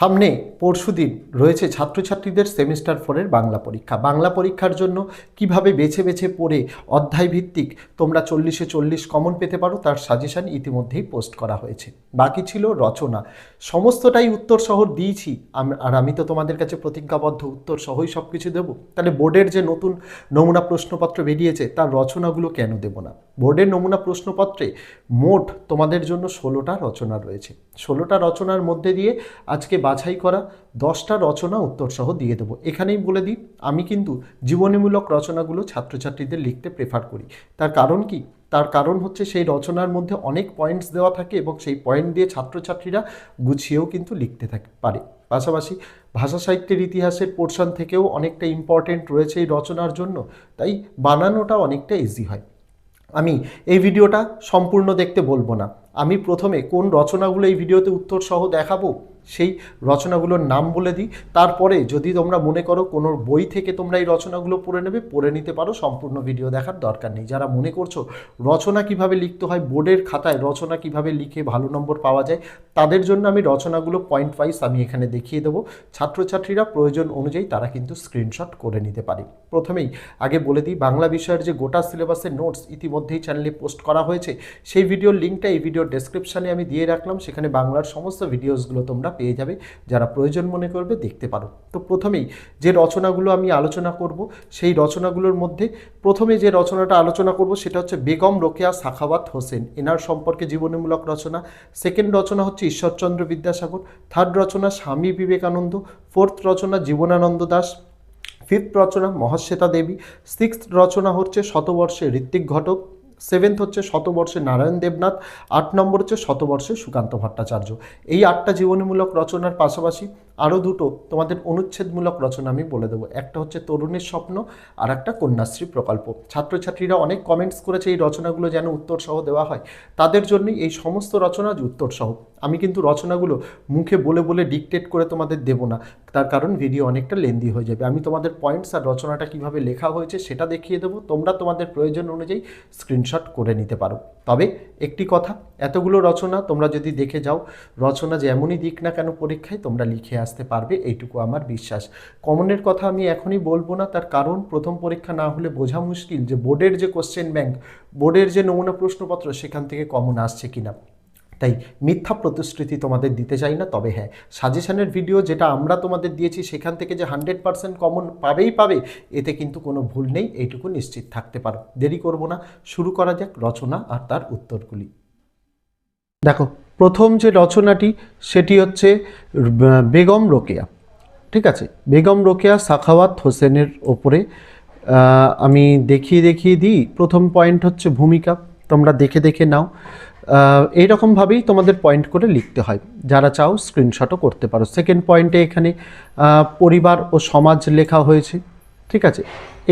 সামনে পরশুদিন রয়েছে ছাত্রছাত্রীদের সেমিস্টার ফোরের বাংলা পরীক্ষা। বাংলা পরীক্ষার জন্য কীভাবে বেছে বেছে পড়ে অধ্যায় ভিত্তিক তোমরা চল্লিশে চল্লিশ কমন পেতে পারো, তার সাজেশান ইতিমধ্যেই পোস্ট করা হয়েছে। বাকি ছিল রচনা। সমস্তটাই উত্তর শহর দিয়েছি। আর আমি তো তোমাদের কাছে প্রতিজ্ঞাবদ্ধ, উত্তর সহই সব কিছু দেবো। তাহলে বোর্ডের যে নতুন নমুনা প্রশ্নপত্র বেরিয়েছে, তার রচনাগুলো কেন দেবো না? বোর্ডের নমুনা প্রশ্নপত্রে মোট তোমাদের জন্য ষোলোটা রচনা রয়েছে। ষোলোটা রচনার মধ্যে দিয়ে আজকে বাছাই করা দশটা রচনা উত্তরসহ দিয়ে দেবো। এখানেই বলে দিই, আমি কিন্তু জীবনীমূলক রচনাগুলো ছাত্রছাত্রীদের লিখতে প্রেফার করি। তার কারণ কি? তার কারণ হচ্ছে সেই রচনার মধ্যে অনেক পয়েন্টস দেওয়া থাকে এবং সেই পয়েন্ট দিয়ে ছাত্রছাত্রীরা গুছিয়েও কিন্তু লিখতে থাকে, পারে। পাশাপাশি ভাষা সাহিত্যের ইতিহাসের পোর্শন থেকেও অনেকটা ইম্পর্টেন্ট রয়েছে এই রচনার জন্য, তাই বানানোটা অনেকটা ইজি হয়। আমি এই ভিডিওটা সম্পূর্ণ দেখতে বলব না। আমি প্রথমে কোন রচনাগুলো এই ভিডিওতে উত্তর সহ দেখাবো? সেই রচনাগুলোর নাম বলে দিই। তারপরে যদি তোমরা মনে করো কোনো বই থেকে তোমরা এই রচনাগুলো পড়ে নেবে, পড়ে নিতে পারো। সম্পূর্ণ ভিডিও দেখার দরকার নেই। যারা মনে করছ রচনা কীভাবে লিখতে হয়, বোর্ডের খাতায় রচনা কীভাবে লিখে ভালো নম্বর পাওয়া যায়, তাদের জন্য আমি রচনাগুলো পয়েন্ট ওয়াইজ আমি এখানে দেখিয়ে দেবো। ছাত্রছাত্রীরা প্রয়োজন অনুযায়ী তারা কিন্তু স্ক্রিনশট করে নিতে পারে। প্রথমেই আগে বলে দিই, বাংলা বিষয়ের যে গোটা সিলেবাসের নোটস ইতিমধ্যেই চ্যানেলে পোস্ট করা হয়েছে, সেই ভিডিওর লিঙ্কটা এই ভিডিওর ডেসক্রিপশানে আমি দিয়ে রাখলাম। সেখানে বাংলার সমস্ত ভিডিওসগুলো তোমরা পেয়ে যাবে, যারা প্রয়োজন মনে করবে দেখতে পারো। তো প্রথমেই যে রচনাগুলো আমি আলোচনা করব, সেই রচনাগুলোর মধ্যে প্রথমে যে রচনাটা আলোচনা করব সেটা হচ্ছে বেগম রোকেয়া সাখাওয়াত হোসেন। এনার সম্পর্কে জীবনীমূলক রচনা। সেকেন্ড রচনা হচ্ছে ঈশ্বরচন্দ্র বিদ্যাসাগর। থার্ড রচনা স্বামী বিবেকানন্দ। ফোর্থ রচনা জীবনানন্দ দাস। ফিফথ রচনা মহাশ্বেতা দেবী। সিক্সথ রচনা হচ্ছে শতবর্ষে ঋত্বিক ঘটক। সেভেন্থ হচ্ছে শতবর্ষে নারায়ণ দেবনাথ, আট নম্বর হচ্ছে শতবর্ষে সুকান্ত ভট্টাচার্য। এই আটটা জীবনীমূলক রচনার পাশাপাশি আরও দুটো তোমাদের অনুচ্ছেদমূলক রচনা আমি বলে দেবো। একটা হচ্ছে তরুণের স্বপ্ন, আর একটা কন্যাশ্রী প্রকল্প। ছাত্রছাত্রীরা অনেক কমেন্টস করেছে এই রচনাগুলো যেন উত্তর সহ দেওয়া হয়। তাদের জন্যই এই সমস্ত রচনা যে উত্তর সহ আমি কিন্তু রচনাগুলো মুখে বলে বলে ডিকটেট করে তোমাদের দেবো না। তার কারণ ভিডিও অনেকটা লেন্দি হয়ে যাবে। আমি তোমাদের পয়েন্টস আর রচনাটা কীভাবে লেখা হয়েছে সেটা দেখিয়ে দেবো। তোমরা তোমাদের প্রয়োজন অনুযায়ী স্ক্রিনশট করে নিতে পারো। তবে একটি কথা, এতগুলো রচনা তোমরা যদি দেখে যাও, রচনা যেমনই দিক না কেন পরীক্ষায় তোমরা লিখে আসতে পারবে, এইটুকু আমার বিশ্বাস। কমনের কথা আমি এখনই বলব না, তার কারণ প্রথম পরীক্ষা না হলে বোঝা মুশকিল যে বোর্ডের যে কোশ্চেন ব্যাংক বোর্ডের যে নমুনা প্রশ্নপত্র সেখান থেকে কমন আসছে কিনা। তাই মিথ্যা প্রতিশ্রুতি তোমাদের দিতে চাই না। তবে হ্যাঁ সাজেশনের ভিডিও যেটা আমরা তোমাদের দিয়েছি, সেখান থেকে যে হান্ড্রেড পার্সেন্ট কমন পাবেই পাবে, এতে কিন্তু কোনো ভুল নেই, এইটুকু নিশ্চিত থাকতে পারো। দেরি করব না, শুরু করা যাক রচনা আর তার উত্তরগুলি। দেখো, প্রথম যে রচনাটি, সেটি হচ্ছে বেগম রোকেয়া। ঠিক আছে, বেগম রোকেয়া সাখাওয়াত হোসেনের ওপরে আমি দেখিয়ে দেখিয়ে দিই। প্রথম পয়েন্ট হচ্ছে ভূমিকা, তোমরা দেখে দেখে নাও। এইরকমভাবেই তোমাদের পয়েন্ট করে লিখতে হয়। যারা চাও স্ক্রিনশটও করতে পারো। সেকেন্ড পয়েন্টে এখানে পরিবার ও সমাজ লেখা হয়েছে। ঠিক আছে?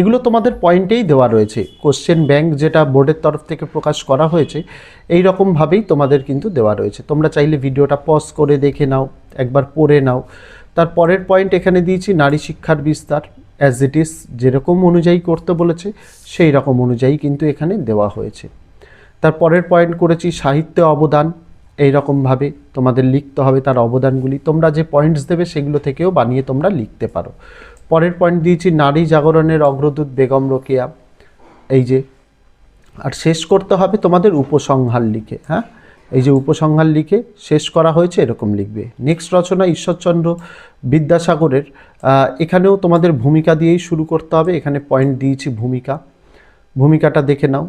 এগুলো তোমাদের পয়েন্টেই দেওয়া রয়েছে। কোশ্চেন ব্যাংক যেটা বোর্ডের তরফ থেকে প্রকাশ করা হয়েছে এই রকমভাবেই তোমাদের কিন্তু দেওয়া রয়েছে। তোমরা চাইলে ভিডিওটা পজ করে দেখে নাও, একবার পড়ে নাও। তার পরের পয়েন্ট এখানে দিয়েছি, নারী শিক্ষার বিস্তার। অ্যাজ ইট ইজ যেরকম অনুযায়ী করতে বলেছে সেই রকম অনুযায়ী কিন্তু এখানে দেওয়া হয়েছে। তার পরের পয়েন্ট করেছি সাহিত্যে অবদান। এই রকমভাবে তোমাদের লিখতে হবে তার অবদানগুলি। তোমরা যে পয়েন্টস দেবে সেগুলো থেকেও বানিয়ে তোমরা লিখতে পারো। পরের পয়েন্ট দিয়েছি নারী জাগরণের অগ্রদূত বেগম রোকেয়া। এই যে, আর শেষ করতে হবে তোমাদের উপসংহার লিখে হ্যাঁ? এই যে উপসংহার লিখে শেষ করা হয়েছে এরকম লিখবে। নেক্সট রচনা ঈশ্বরচন্দ্র বিদ্যাসাগরের। এখানেও তোমাদের ভূমিকা দিয়েই শুরু করতে হবে। এখানে পয়েন্ট দিয়েছি ভূমিকা। ভূমিকাটা দেখে নাও।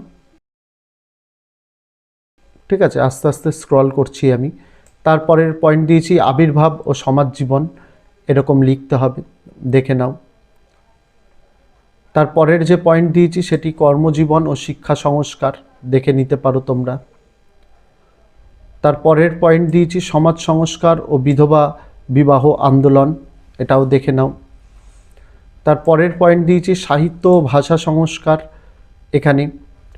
ঠিক আছে, আস্তে আস্তে স্ক্রল করছি আমি। তারপরের পয়েন্ট দিয়েছি, আবির্ভাব ও সমাজ জীবন। এরকম লিখতে হবে, দেখে নাও। তারপরের যে পয়েন্ট দিয়েছি, সেটি কর্মজীবন ও শিক্ষা সংস্কার। দেখে নিতে পারো তোমরা। তারপরের পয়েন্ট দিয়েছি, সমাজ সংস্কার ও বিধবা বিবাহ আন্দোলন। এটাও দেখে নাও। তারপরের পয়েন্ট দিয়েছি, সাহিত্য ও ভাষা সংস্কার। এখানে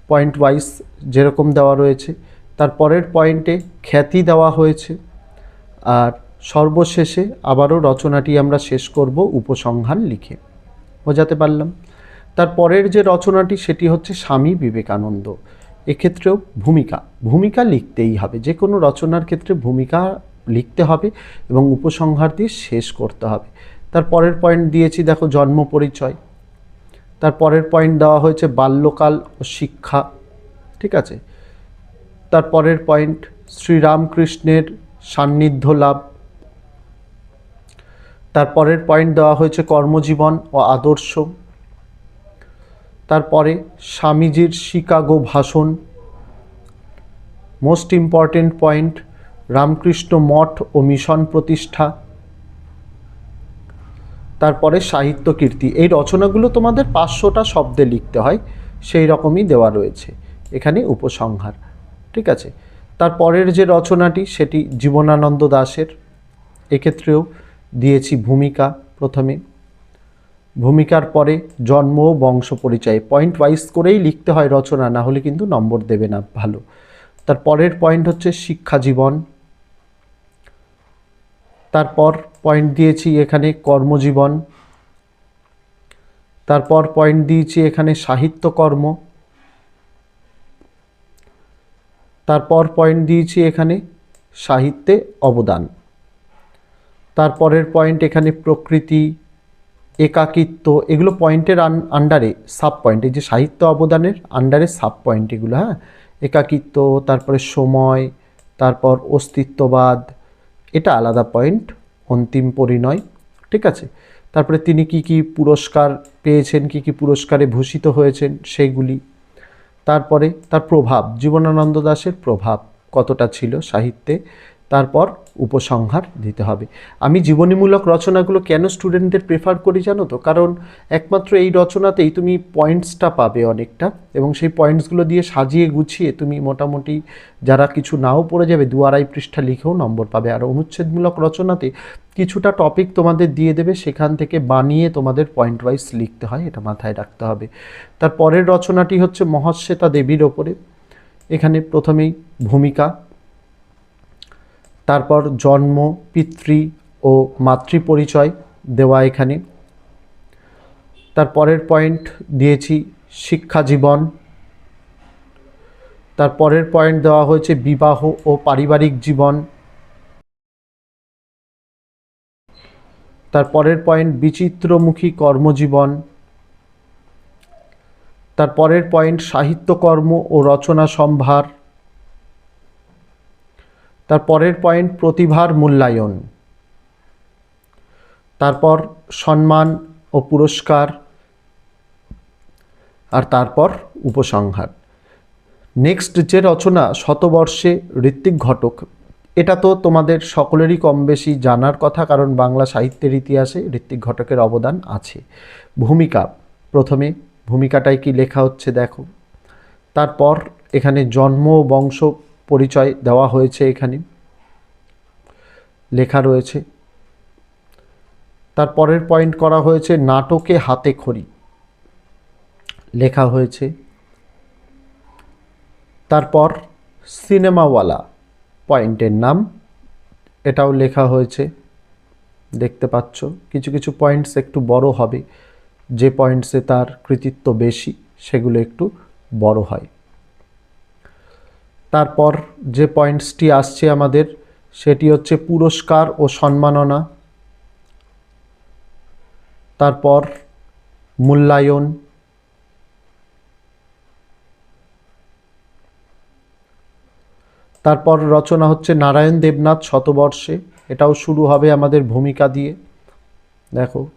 পয়েন্ট ওয়াইজ যেরকম দেওয়া রয়েছে। তারপরের পয়েন্টে খ্যাতি দেওয়া হয়েছে। আর সর্বশেষে আবারও রচনাটি আমরা শেষ করব উপসংহার লিখে। বোঝাতে পারলাম। তার পরের যে রচনাটি, সেটি হচ্ছে স্বামী বিবেকানন্দ। এক্ষেত্রেও ভূমিকা ভূমিকা লিখতেই হবে। যে কোনো রচনার ক্ষেত্রে ভূমিকা লিখতে হবে এবং উপসংহার দিয়ে শেষ করতে হবে। তার পরের পয়েন্ট দিয়েছি, দেখো, জন্ম পরিচয়। তার পরের পয়েন্ট দেওয়া হয়েছে বাল্যকাল ও শিক্ষা। ঠিক আছে? তার পরের পয়েন্ট, শ্রীরামকৃষ্ণের সান্নিধ্য লাভ। তার পরের পয়েন্ট দেওয়া হয়েছে কর্মজীবন ও আদর্শ। তারপরে স্বামীজির শিকাগো ভাষণ। Most important point, Ramakrishna Math ও মিশন প্রতিষ্ঠা। তারপরে সাহিত্য কীর্তি। এই রচনাগুলো তোমাদের পাঁচশোটা শব্দে লিখতে হয়, সেই রকমই দেওয়া রয়েছে। এখানে উপসংহার। ঠিক আছে? তার পরের যে রচনাটি, সেটি জীবনানন্দ দাশের। এক্ষেত্রেও দিয়েছি ভূমিকা প্রথমে। ভূমিকার পরে জন্ম ও বংশ পরিচয়। পয়েন্ট ওয়াইজ করেই লিখতে হয় রচনা, না হলে কিন্তু নম্বর দেবে না ভালো। তার পরের পয়েন্ট হচ্ছে শিক্ষা জীবন। তারপর পয়েন্ট দিয়েছি এখানে কর্মজীবন। তারপর পয়েন্ট দিয়েছি এখানে সাহিত্যকর্ম। তারপর পয়েন্ট দিয়েছি এখানে সাহিত্যে অবদান। তারপরের পয়েন্ট এখানে প্রকৃতি, একাকিত্ব, এগুলো পয়েন্টের আন্ডারে সাব পয়েন্ট এই যে সাহিত্য অবদানের আন্ডারে সাব পয়েন্ট এগুলো হ্যাঁ? একাকিত্ব, তারপরে সময়, তারপর অস্তিত্ববাদ, এটা আলাদা পয়েন্ট অন্তিম পরিণয়, ঠিক আছে? তারপরে তিনি কি কি পুরস্কার পেয়েছেন, কি কি পুরস্কারে ভূষিত হয়েছেন, সেইগুলি তারপরে তার প্রভাব জীবনানন্দ দাশের প্রভাব কতটা ছিল সাহিত্যে? তারপর উপসংহার দিতে হবে। আমি জীবনীমূলক রচনাগুলো কেন স্টুডেন্টদের প্রেফার করি জানো তো? কারণ একমাত্র এই রচনাতেই তুমি পয়েন্টসটা পাবে অনেকটা এবং সেই পয়েন্টসগুলো দিয়ে সাজিয়ে গুছিয়ে তুমি মোটামুটি যারা কিছু নাও পড়ে যাবে, দু আড়াই পৃষ্ঠা লিখেও নম্বর পাবে। আর অনুচ্ছেদমূলক রচনাতে কিছুটা টপিক তোমাদের দিয়ে দেবে, সেখান থেকে বানিয়ে তোমাদের পয়েন্ট ওয়াইজ লিখতে হয়, এটা মাথায় রাখতে হবে। তার পরের রচনাটি হচ্ছে মহাশ্বেতা দেবীর ওপরে। এখানে প্রথমেই ভূমিকা তারপর জন্ম, পিতৃ ও মাতৃ পরিচয় দেওয়া এখানে। তার পরের পয়েন্ট দিয়েছি শিক্ষা জীবন। তার পরের পয়েন্ট দেওয়া হয়েছে বিবাহ ও পারিবারিক জীবন। তার পরের পয়েন্ট বিচিত্রমুখী কর্মজীবন। তার পরের পয়েন্ট সাহিত্যকর্ম ও রচনা সম্ভার। তার পরের পয়েন্ট প্রতিভার মূল্যায়ন। তারপর সম্মান ও পুরস্কার, আর তারপর উপসংহার। নেক্সট যে রচনা, শতবর্ষে ঋত্বিক ঘটক, এটা তো তোমাদের সকলেরই কম বেশি জানার কথা, কারণ বাংলা সাহিত্যের ইতিহাসে ঋত্বিক ঘটকের অবদান আছে। ভূমিকা, প্রথমে ভূমিকাটাই কি লেখা হচ্ছে দেখো। তারপর এখানে জন্ম বংশ পরিচয় দেওয়া হয়েছে এখানে। লেখা রয়েছে, তার পরের পয়েন্ট করা হয়েছে, নাটকে হাতে খড়ি। লেখা হয়েছে, তারপর সিনেমাওয়ালা পয়েন্টের নাম, এটাও লেখা হয়েছে। দেখতে পাচ্ছ, কিছু কিছু পয়েন্টস একটু বড় হবে, যে পয়েন্টসে তার কৃতিত্ব বেশি, সেগুলো একটু বড় হয়। তারপর যে পয়েন্টসটি আসছে আমাদের, সেটি হচ্ছে পুরস্কার ও সম্মাননা। তারপর মূল্যায়ন। তারপর রচনা হচ্ছে নারায়ণ দেবনাথ শতবর্ষে। এটাও শুরু হবে আমাদের ভূমিকা দিয়ে। দেখো।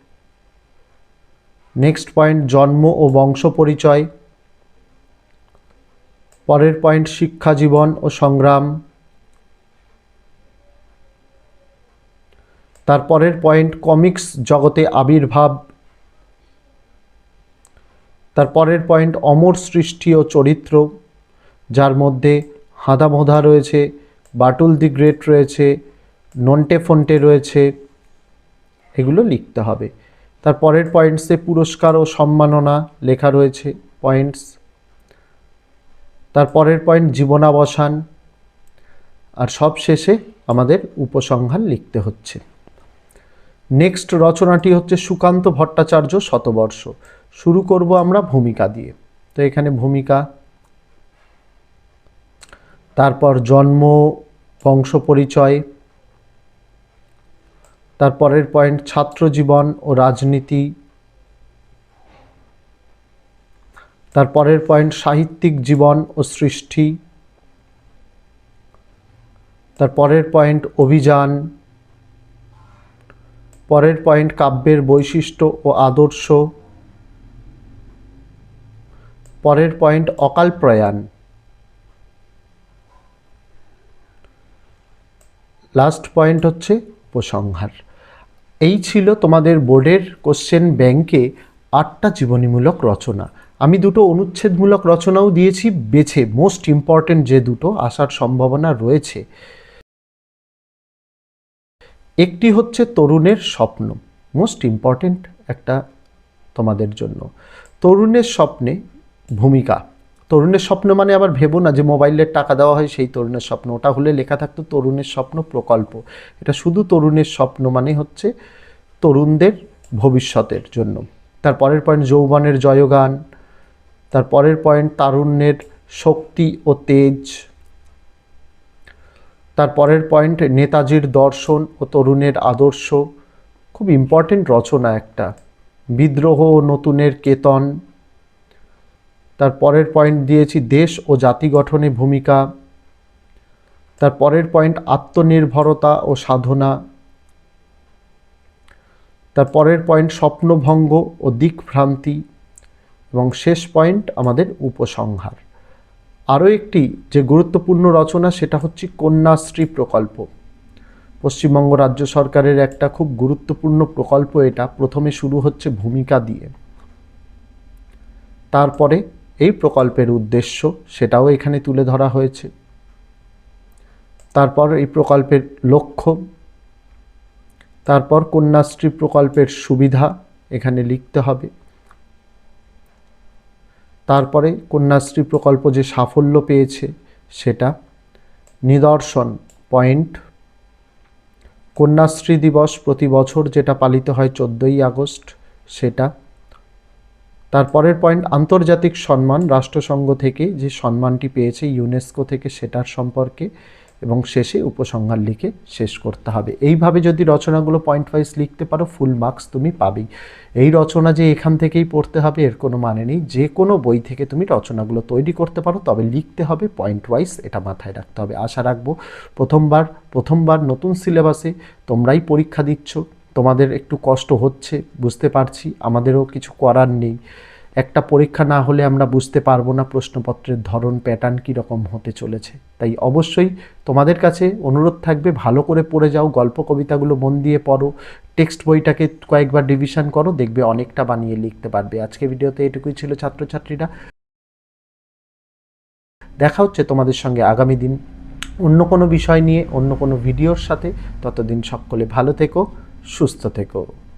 নেক্সট পয়েন্ট জন্ম ও বংশ পরিচয়। পরের পয়েন্ট, শিক্ষা জীবন ও সংগ্রাম। তারপরের পয়েন্ট, কমিক্স জগতে আবির্ভাব। তারপরের পয়েন্ট, অমর সৃষ্টি ও চরিত্র, যার মধ্যে হাঁদামোধা রয়েছে, বাটুল দি গ্রেট রয়েছে, নন্টে ফন্টে রয়েছে, এগুলো লিখতে হবে। তারপরের পয়েন্টসে পুরস্কার ও সম্মাননা লেখা রয়েছে, পয়েন্টস। তারপরের পয়েন্ট জীবনাবসান। আর সব শেষে আমাদের উপসংহার লিখতে হচ্ছে। নেক্সট রচনাটি হচ্ছে সুকান্ত ভট্টাচার্য শতবর্ষ। শুরু করব আমরা ভূমিকা দিয়ে। তো এখানে ভূমিকা, তারপর জন্ম বংশ পরিচয় তারপরের পয়েন্ট ছাত্র জীবন ও রাজনীতি তারপরের পয়েন্ট, সাহিত্যিক জীবন ও সৃষ্টি। তারপরের পয়েন্ট, অভিযান। পরের পয়েন্ট, কাব্যের বৈশিষ্ট্য ও আদর্শ। পরের পয়েন্ট, অকাল প্রয়াণ। লাস্ট পয়েন্ট হচ্ছে উপসংহার। এই ছিল তোমাদের বোর্ডের কোশ্চেন ব্যাংকে আটটা জীবনীমূলক রচনা। আমি দুটো অনুচ্ছেদমূলক রচনাও দিয়েছি, বেছে মোস্ট ইম্পর্ট্যান্ট যে দুটো আসার সম্ভাবনা রয়েছে। একটি হচ্ছে তরুণের স্বপ্ন মোস্ট ইম্পর্ট্যান্ট একটা তোমাদের জন্য। তরুণের স্বপ্নে ভূমিকা, তরুণের স্বপ্ন মানে আবার ভেবো না যে মোবাইলের টাকা দেওয়া হয় সেই তরুণের স্বপ্ন, ওটা হলে লেখা থাকতো তরুণের স্বপ্ন প্রকল্প। এটা শুধু তরুণের স্বপ্ন মানে হচ্ছে তরুণদের ভবিষ্যতের জন্য। তারপরের পয়েন্ট যৌবনের জয়গান তারপরের পয়েন্ট তারুণ্যের শক্তি ও তেজ। তারপরের পয়েন্ট নেতাজির দর্শন ও তরুণের আদর্শ। খুব ইম্পর্টেন্ট রচনা একটা। বিদ্রোহ ও নতুনের কেতন। তারপরের পয়েন্ট দিয়েছি দেশ ও জাতি গঠনে ভূমিকা। তারপরের পয়েন্ট আত্মনির্ভরতা ও সাধনা। তারপরের পয়েন্ট স্বপ্নভঙ্গ ও দিকভ্রান্তি। এবং শেষ পয়েন্ট আমাদের উপসংহার। আরও একটি যে গুরুত্বপূর্ণ রচনা, সেটা হচ্ছে কন্যাশ্রী প্রকল্প। পশ্চিমবঙ্গ রাজ্য সরকারের একটা খুব গুরুত্বপূর্ণ প্রকল্প এটা। প্রথমে শুরু হচ্ছে ভূমিকা দিয়ে। তারপরে এই প্রকল্পের উদ্দেশ্য, সেটাও এখানে তুলে ধরা হয়েছে। তারপর এই প্রকল্পের লক্ষ্য, তারপর কন্যাশ্রী প্রকল্পের সুবিধা এখানে লিখতে হবে। তারপরে কন্যাশ্রী প্রকল্প যে সাফল্য পেয়েছে সেটা নিদর্শন পয়েন্ট কন্যাশ্রী দিবস প্রতি বছর যেটা পালিত হয় চোদ্দোই আগস্ট, সেটা। তারপরের পয়েন্ট আন্তর্জাতিক সম্মান, রাষ্ট্রসংঘ থেকে যে সম্মানটি পেয়েছে ইউনেস্কো থেকে সেটার সম্পর্কে। এবং শেষে উপসংহার লিখে শেষ করতে হবে। এইভাবে যদি রচনাগুলো পয়েন্ট ওয়াইজ লিখতে পারো ফুল মার্কস তুমি পাবেই। এই রচনা যে এখান থেকেই পড়তে হবে, এর কোনো মানে নেই। যে কোনো বই থেকে তুমি রচনাগুলো তৈরি করতে পারো, তবে লিখতে হবে পয়েন্ট ওয়াইজ এটা মাথায় রাখতে হবে। আশা রাখব প্রথমবার প্রথমবার নতুন সিলেবাসে তোমরাই পরীক্ষা দিচ্ছ। তোমাদের একটু কষ্ট হচ্ছে, বুঝতে পারছি। আমাদেরও কিছু করার নেই। একটা পরীক্ষা না হলে আমরা বুঝতে পারব না প্রশ্নপত্রের ধরন প্যাটার্ন কী রকম হতে চলেছে। তাই অবশ্যই তোমাদের কাছে অনুরোধ থাকবে, ভালো করে পড়ে যাও, গল্প কবিতাগুলো মন দিয়ে পড়ো টেক্সট বইটাকে কয়েকবার ডিভিশন করো, দেখবে অনেকটা বানিয়ে লিখতে পারবে। আজকে ভিডিওতে এটুকুই ছিল ছাত্রছাত্রীরা। দেখা হচ্ছে তোমাদের সঙ্গে আগামী দিন অন্য কোনো বিষয় নিয়ে, অন্য কোনো ভিডিওর সাথে। ততদিন সকলে ভালো থেকো, সুস্থ থেকো।